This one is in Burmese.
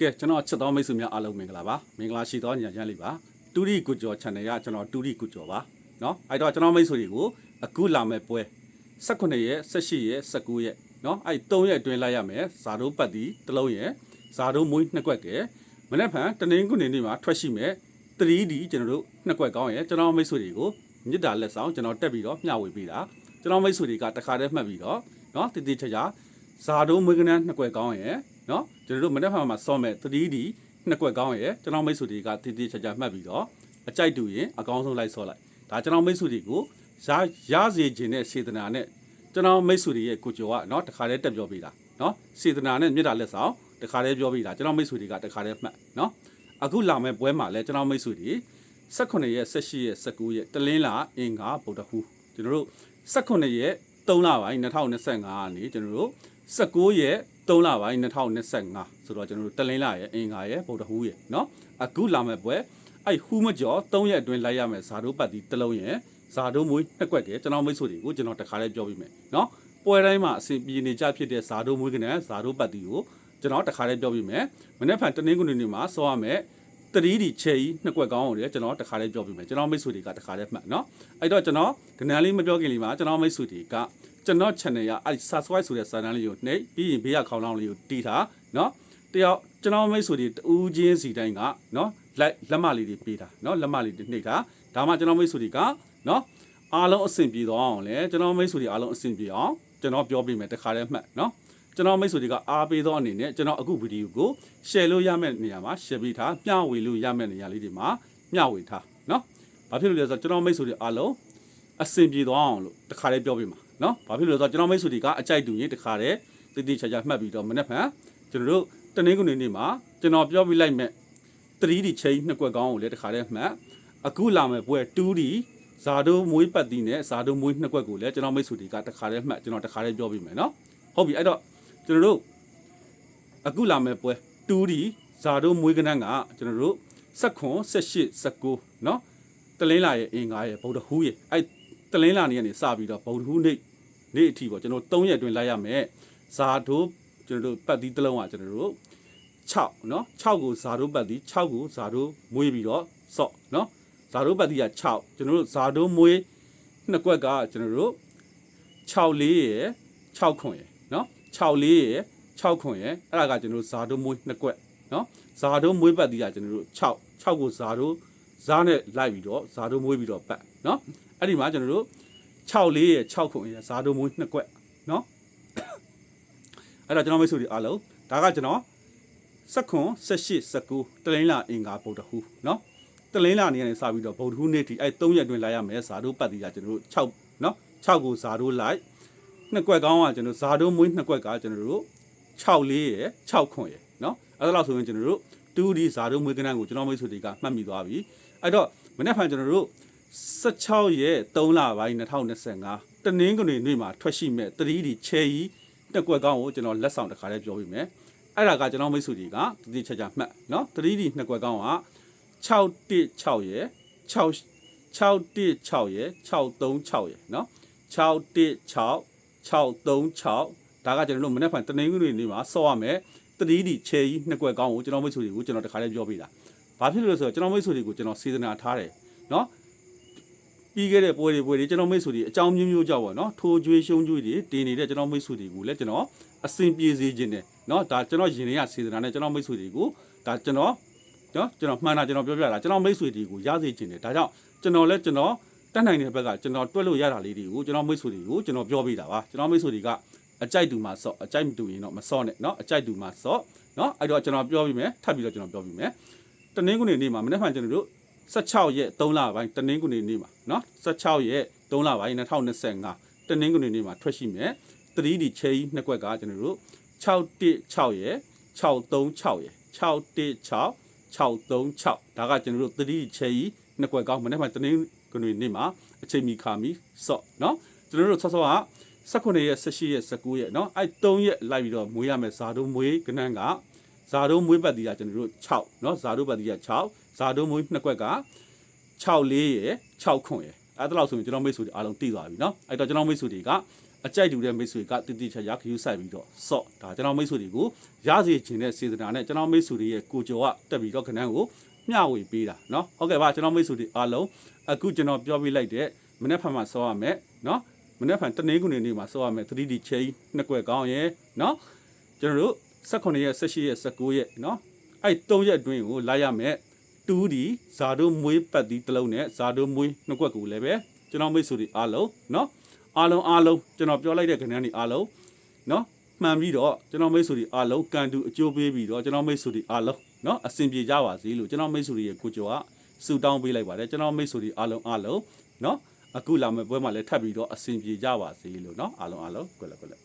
ကဲကျွန်တော်ချစ်တော်မိတ်ဆွေများအားလုံးမင်္ဂလာပါမင်္ဂလာရှိသောညချမ်းလေးပါတူရီကုကျော် channel ရကျွန်တော်တူရီကုကျော်ပါเนาะအဲ့တော့ကျွန်တော်မိတ်ဆွေတွေကိုအခုလာမဲ့ပွဲ18ရက်18ရက်19ရက်เนาะအဲ့3ရက်အတွင်းလိုက်ရမယ်ဇာတို့ပတ်တီတစ်လုံးရက်ဇာတို့မွေးနှစ်ကွက်ကဲမနေ့ဖန်တနင်္ဂနွေနေ့မှာထွက်ရှိမဲ့ 3D ကျွန်တော်တို့နှစ်ကွက်ကောင်းရဲ့ကျွန်တော်မိတ်ဆွေတွေကိုမြစ်တာလက်ဆောင်ကျွန်တော်တက်ပြီးတော့မျှဝေပေးတာကျွန်တော်မိတ်ဆွေတွေကတခါတည်းမှတ်ပြီးတော့เนาะတည်တည်ချာချာဇာတို့မွေးကနန်းနှစ်ကွက်ကောင်းရဲ့เ နော်ကျွန်တော်တို့မနေ့ကမှဆော့မဲ့ 3D နှစ်ကွက်ကောင်းရယ်ကျွန်တော်မိတ်ဆွေတွေကတည်တည်ချာချာမှတ်ပြီးတော့အကြိုက်တူရင်အကောင်းဆုံးလိုက်ဆော့လိုက်ဒါကျွန်တော်မိတ်ဆွေတွေကိုရရစေခြင်းနဲ့စေတနာနဲ့ကျွန်တော်မိတ်ဆွေတွေရဲ့ကိုကျော်ကနော်တခါတည်းတက်ပြောပေးတာနော်စေတနာနဲ့မြေတားလက်ဆောင်တခါတည်းပြောပေးတာကျွန်တော်မိတ်ဆွေတွေကတခါတည်းမှတ်နော်အခုလာမယ့်ပွဲမှာလည်းကျွန်တော်မိတ်ဆွေတွေ18ရက်18ရက်19ရက်တလင်းလာအင်္ဂါဗုဒ္ဓဟူးကျွန်တော်တို့18ရက်3လပိုင်း2025ကနေကျွန်တော်တို့19ရက် 3လပိုင်း2025ဆိုတော့ကျွန်တော်တို့တလင်းလာရဲ့အင်္ဂါရဲ့ဗုဒ္ဓဟူးရဲ့เนาะအခုလာမဲ့ပွဲအဲ့ဟူးမကျော်3ရက်အတွင်းလိုက်ရမယ်ဇာတို့ပတ်တီတစ်လုံးရဲ့ဇာတို့မွေးနှစ်ကွက်တည်းကျွန်တော်မိတ်ဆွေတွေကိုကျွန်တော်တခါလေးပြောပြမယ်เนาะပွဲတိုင်းမှာအစီပြေနေကြဖြစ်တဲ့ဇာတို့မွေးကနေဇာတို့ပတ်တီကိုကျွန်တော်တခါလေးပြောပြမယ်မနေ့ဖန်တနင်္ဂနွေနေ့မှာစောရမယ် တရီဒီချဲကြီးနှစ်ကွက်ကောင်းအောင်လေကျွန်တော်တခါလေးပြောပြမယ်ကျွန်တော်မိတ်ဆွေတွေကတခါလေးမှတ်နော်အဲ့တော့ကျွန်တော်ကနန်းလေးမပြောခင်လေးမှာကျွန်တော်မိတ်ဆွေတွေကကျွန်တော် channel ရအဲ့ subscribe ဆိုတဲ့စာတန်းလေးကိုနှိပ်ပြီးရင်ဘေးကခေါင်းလောင်းလေးကိုတီးထားနော်တယောက်ကျွန်တော်မိတ်ဆွေတွေတူးချင်းစီတိုင်းကနော်လက်လက်မလေးတွေပေးတာနော်လက်မလေးတွေနှိပ်တာဒါမှကျွန်တော်မိတ်ဆွေတွေကနော်အားလုံးအဆင်ပြေတော့အောင်လေကျွန်တော်မိတ်ဆွေတွေအားလုံးအဆင်ပြေအောင်ကျွန်တော်ပြောပြမယ်တခါလေးမှတ်နော် ကျွန်တော်မိတ်ဆွေတွေကအားပေးသောအနေနဲ့ကျွန်တော်အခုဗီဒီယိုကို share လို့ရမယ့်နေရာမှာ share ပေးထားမျှဝေလို့ရမယ့်နေရာလေးတွေမှာမျှဝေထားเนาะဘာဖြစ်လို့လဲဆိုတော့ကျွန်တော်မိတ်ဆွေတွေအားလုံးအဆင်ပြေသွားအောင်လို့တခါလေးပြောပြမှာเนาะဘာဖြစ်လို့လဲဆိုတော့ကျွန်တော်မိတ်ဆွေတွေကအကြိုက်တူရင်တခါလေးတိတိကျကျမှတ်ပြီးတော့မနေ့ကကျွန်တော်တို့တနင်္ဂနွေနေ့မှာကျွန်တော်ပြောပြလိုက်မဲ့ 3D ချိန်နှစ်ကွက်ကောင်းကိုလည်းတခါလေးမှတ်အခုလာမဲ့ပွဲ 2D ဇာတို့မွေးပတ်တီးနဲ့ဇာတို့မွေးနှစ်ကွက်ကိုလည်းကျွန်တော်မိတ်ဆွေတွေကတခါလေးမှတ်ကျွန်တော်တခါလေးပြောပြမယ်เนาะဟုတ်ပြီအဲ့တော့ ကျွန်တော်တို့ အခုလာမဲ့ပွဲ 2D ဇာတို့မွေးကနန်းကကျွန်တော်တို့16 18 19เนาะတလင်းလာရဲ့အင်္ဂါရဲ့ဗုဒ္ဓဟူးရဲ့အဲ့တလင်းလာနေကနေစပြီးတော့ဗုဒ္ဓဟူးနေ့နေ့အထိပေါ့ကျွန်တော်3ရက်အတွင်းလိုက်ရမယ်ဇာတို့ကျွန်တော်တို့ပတ်သီးတစ်လုံးကကျွန်တော်တို့6เนาะ6ကိုဇာတို့ပတ်သီး6ကိုဇာတို့မွေးပြီးတော့စော့เนาะဇာတို့ပတ်သီးက6ကျွန်တော်တို့ဇာတို့မွေးနှစ်ကွက်ကကျွန်တော်တို့6လေးရယ်6ခွန်ရယ်เนาะ 64ရယ်6ခွန်ရယ်အဲ့ဒါကကျွန်တော်တို့ဇာတို့မွေးနှစ်ကွက်နော်ဇာတို့မွေးပတ်တီးကကျွန်တော်တို့6 6ကိုဇာတို့ဇာနဲ့လိုက်ပြီးတော့ဇာတို့မွေးပြီးတော့ပတ်နော်အဲ့ဒီမှာကျွန်တော်တို့64ရယ်6ခွန်ရယ်ဇာတို့မွေးနှစ်ကွက်နော်အဲ့တော့ကျွန်တော်မိတ်ဆွေတွေအားလုံးဒါကကျွန်တော်စက်ခွန်18 19တလင်းလာအင်္ဂါဗုဒ္ဓဟူနော်တလင်းလာနေရနေစပြီးတော့ဗုဒ္ဓဟူနေ့ထိအဲ့3ရက်အတွင်းလိုက်ရမယ်ဇာတို့ပတ်တီးကကျွန်တော်တို့6နော်6ကိုဇာတို့လိုက် နှစ်ကွက်ကောင်းကကျွန်တော်ဇာတို့မွေးနှစ်ကွက်ကကျွန်တော်တို့ 6လေးရယ်6ခွန်ရယ်เนาะအဲ့ဒါလောက်ဆိုရင်ကျွန်တော်တို့ 2D ဇာတို့မွေးကနန်းကိုကျွန်တော်မိတ်ဆွေတွေကမှတ်မိသွားပြီအဲ့တော့မနေ့ကကျွန်တော်တို့16ရက်3လပိုင်း2025တနင်္ဂနွေနေ့မှာထွက်ရှိမဲ့ 3D ချဲကြီးတက်ကွက်ကောင်းကိုကျွန်တော်လက်ဆောင်တစ်ခါလေးပြောပြမယ်အဲ့ဒါကကျွန်တော်မိတ်ဆွေတွေကတတိချာချာမှတ်เนาะ 3D နှစ်ကွက်ကောင်းက616ရယ်6 616ရယ်636ရယ်เนาะ616 636ဒါကကျွန်တော်တို့မနေ့ကတနင်္ဂနွေနေ့မှာစောရမယ် 3D ချဲကြီးနှစ်ကွက်ကောင်းကိုကျွန်တော်မိတ်ဆွေတွေကိုကျွန်တော်တခါလေးပြောပေးတာ။ဘာဖြစ်လို့လဲဆိုတော့ကျွန်တော်မိတ်ဆွေတွေကိုကျွန်တော်စေတနာထားတယ်နော်။ပြီးခဲ့တဲ့ပွဲတွေပွဲတွေကျွန်တော်မိတ်ဆွေတွေအကြောင်းမျိုးမျိုးကြောက်ပါနော်။ထိုးကြွေးရှုံးကြွေးတွေတင်နေတဲ့ကျွန်တော်မိတ်ဆွေတွေကိုလည်းကျွန်တော်အစဉ်ပြေစေခြင်းနဲ့နော်ဒါကျွန်တော်ယင်နေရစေတနာနဲ့ကျွန်တော်မိတ်ဆွေတွေကိုဒါကျွန်တော်နော်ကျွန်တော်မှန်တာကျွန်တော်ပြောပြတာကျွန်တော်မိတ်ဆွေတွေကိုရစေခြင်းနဲ့ဒါကြောင့်ကျွန်တော်လည်းကျွန်တော် တက်နိုင်တဲ့ဘက်ကကျွန်တော်တွက်လို့ရတာလေးတွေကိုကျွန်တော်မိတ်ဆွေတွေကိုကျွန်တော်ပြောပြတာပါကျွန်တော်မိတ်ဆွေတွေကအကြိုက်တူမှာစော့အကြိုက်မတူရင်တော့မစော့နဲ့เนาะအကြိုက်တူမှာစော့เนาะအဲ့တော့ကျွန်တော်ပြောပြမယ်ထပ်ပြီးတော့ကျွန်တော်ပြောပြမယ်တနင်္ဂနွေနေ့မှာမနေ့မှကျွန်တော်တို့16ရက်3လပိုင်းတနင်္ဂနွေနေ့မှာเนาะ16ရက်3လပိုင်း2025တနင်္ဂနွေနေ့မှာထွက်ရှိမယ် 3D ချဲကြီးနှစ်ကွက်ကကျွန်တော်တို့616ရက်636ရက်616 636ဒါကကျွန်တော်တို့ 3D ချဲကြီးနှစ်ကွက်ကောင်းမနေ့မှတနင်္ဂ နွေနေ့မှာအချိန်မီခါမီစော့เนาะကျွန်တော်တို့ဆော့ဆော့က 18ရက်18ရက်19ရက်เนาะအဲ့3ရက်လိုက်ပြီးတော့မွေးရမယ်ဇာတို့မွေးကနန်းကဇာတို့မွေးပတ်တီးကကျွန်တော်တို့6เนาะဇာတို့ပတ်တီးက6ဇာတို့မွေးနှစ်ကွက်က6လေးရယ်6ခွန်ရယ်အဲ့ဒါလောက်ဆိုရင်ကျွန်တော်မိတ်ဆွေတွေအားလုံးသိသွားပြီเนาะအဲ့တော့ကျွန်တော်မိတ်ဆွေတွေက အကြိုက်တူတဲ့မိတ်ဆွေကတတိချာရခယူးဆိုင်ပြီးတော့စော့ဒါကျွန်တော်မိတ်ဆွေတွေကိုရစီခြင်းတဲ့စေတနာနဲ့ကျွန်တော်မိတ်ဆွေတွေရဲ့ကိုကျော်ကတက်ပြီးတော့ခဏန်းကိုမျှဝေပေးတာเนาะဟုတ်ကဲ့ပါကျွန်တော်မိတ်ဆွေတွေအားလုံး အခုကျွန်တော်ပြောပြလိုက်တဲ့မနေ့ဖန်မှာစောရမယ်နော်မနေ့ဖန်တနင်္ဂနွေနေ့မှာစောရမယ် 3D chain နှစ်ကွက်ကောင်းရယ်နော်ကျွန်တော်တို့18ရက်18ရက်19ရက်နော်အဲ့3ရက်အတွင်းကိုလိုက်ရမယ် 2D ဇာတို့မွေးပတ်သီးတစ်လုံးနဲ့ဇာတို့မွေးနှစ်ကွက်ကိုလည်းပဲကျွန်တော်မိတ်ဆွေတွေအားလုံးနော်အားလုံးအားလုံးကျွန်တော်ပြောလိုက်တဲ့ခဏနေအားလုံးနော်မှန်ပြီးတော့ကျွန်တော်မိတ်ဆွေတွေအားလုံးကန်တူအကျိုးပေးပြီးတော့ကျွန်တော်မိတ်ဆွေတွေအားလုံးနော်အဆင်ပြေကြပါစေလို့ကျွန်တော်မိတ်ဆွေတွေရဲ့ကိုကျော်က ဆုတောင်းပေးလိုက်ပါတယ်ကျွန်တော်မိတ်ဆွေတွေအားလုံးအားလုံးเนาะအခုလာမယ့်ပွဲမှာလည်းထပ်ပြီးတော့အဆင်ပြေကြပါစေလို့เนาะအားလုံးအားလုံးကွယ်လက်ကွယ်လက်